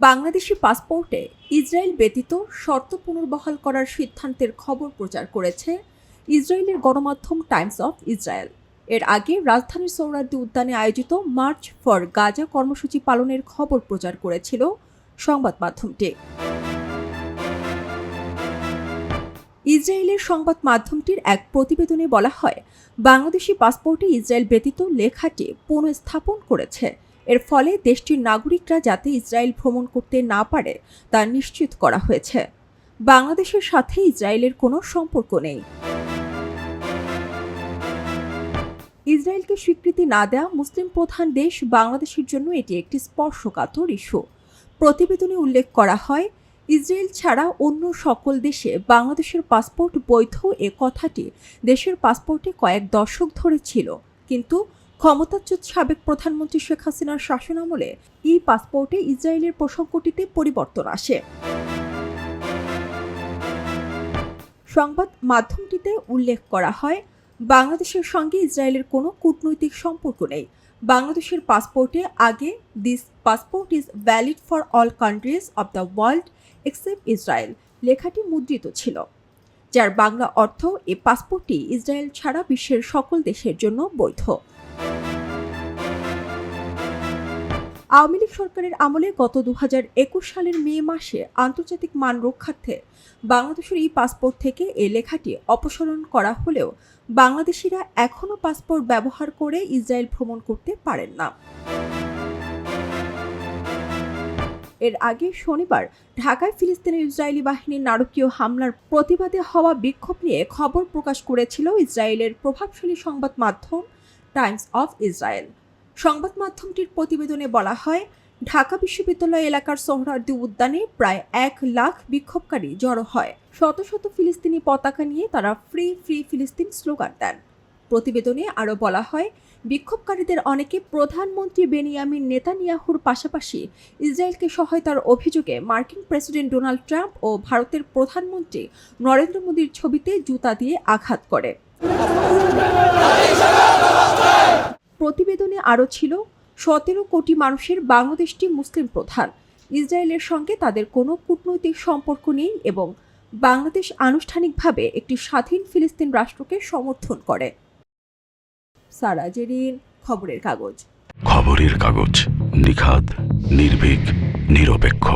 বাংলাদেশি পাসপোর্টে ইসরায়েল ব্যতীত শর্ত পুনর্বহাল করার সিদ্ধান্তের খবর প্রচার করেছে ইসরায়েলের গণমাধ্যম টাইমস অফ ইসরায়েল। এর আগে রাজধানীর সৌরাদ্দি উদ্যানে আয়োজিত মার্চ ফর গাজা কর্মসূচি পালনের খবর প্রচার করেছিল সংবাদ মাধ্যমটি। ইসরায়েলের সংবাদ মাধ্যমটির এক প্রতিবেদনে বলা হয়, বাংলাদেশি পাসপোর্টে ইসরায়েল ব্যতীত লেখাটি পুনঃস্থাপন করেছে এর ফলে দেশটির নাগরিকরা যাতে ইসরায়েল ভ্রমণ করতে না পারে, তা নিশ্চিত করা হয়েছে। বাংলাদেশের সাথে ইসরায়েলের কোনো সম্পর্ক নেই। ইসরায়েলকে স্বীকৃতি না দেওয়া মুসলিম প্রধান দেশ বাংলাদেশের জন্য এটি একটি স্পর্শকাতর ইস্যু। প্রতিবেদনে উল্লেখ করা হয়, ইসরায়েল ছাড়া অন্য সকল দেশে বাংলাদেশের পাসপোর্ট বৈধ এ কথাটি দেশের পাসপোর্টে কয়েক দশক ধরে ছিল। কিন্তু ক্ষমতাচ্যুত সাবেক প্রধানমন্ত্রী শেখ হাসিনার শাসনামলে ই পাসপোর্টে ইসরায়েলের প্রসঙ্গটিতে পরিবর্তন আসে। সংবাদ মাধ্যমটিতে উল্লেখ করা হয়, বাংলাদেশের সঙ্গে ইসরায়েলের কোনো কূটনৈতিক সম্পর্ক নেই। বাংলাদেশের পাসপোর্টে আগে this passport is valid for all countries of the world except Israel লেখাটি মুদ্রিত ছিল, যার বাংলা অর্থ, এ পাসপোর্টটি ইসরায়েল ছাড়া বিশ্বের সকল দেশের জন্য বৈধ। আওয়ামী লীগ সরকারের আমলে গত দু হাজার একুশ সালের মে মাসে আন্তর্জাতিক মান রক্ষার্থে বাংলাদেশের এই পাসপোর্ট থেকে এই লেখাটি অপসারণ করা হলেও বাংলাদেশিরা এখনও পাসপোর্ট ব্যবহার করে ইসরায়েল ভ্রমণ করতে পারেন না। এর আগে শনিবার ঢাকায় ফিলিস্তিনের ইসরায়েলি বাহিনীর নারকীয় হামলার প্রতিবাদে হওয়া বিক্ষোভ নিয়ে খবর প্রকাশ করেছিল ইসরায়েলের প্রভাবশালী সংবাদ মাধ্যম টাইমস অফ ইসরায়েল। সংবাদ মাধ্যমটির প্রতিবেদনে বলা হয়, ঢাকা বিশ্ববিদ্যালয় এলাকার সোহরার্দি উদ্যানে প্রায় এক লাখ বিক্ষোভকারী জড়ো হয়। শত শত ফিলিস্তিনি পতাকা নিয়ে তারা ফ্রি ফ্রি ফিলিস্তিন স্লোগান দেন। প্রতিবেদনে আরও বলা হয়, বিক্ষোভকারীদের অনেকে প্রধানমন্ত্রী বেনিয়ামিন নেতানিয়াহুর পাশাপাশি ইসরায়েলকে সহায়তার অভিযোগে মার্কিন প্রেসিডেন্ট ডোনাল্ড ট্রাম্প ও ভারতের প্রধানমন্ত্রী নরেন্দ্র মোদীর ছবিতে জুতা দিয়ে আঘাত করে। আরও ছিল, সতেরো কোটি মানুষের বাংলাদেশটি মুসলিম প্রধান। ইসরায়েলের সঙ্গে তাদের কোনো কূটনৈতিক সম্পর্ক নেই এবং বাংলাদেশ আনুষ্ঠানিকভাবে একটি স্বাধীন ফিলিস্তিন রাষ্ট্রকে সমর্থন করে। সারা জেরিন, খবরের কাগজ। খবরের কাগজ, নিখাদ, নির্ভীক, নিরপেক্ষ।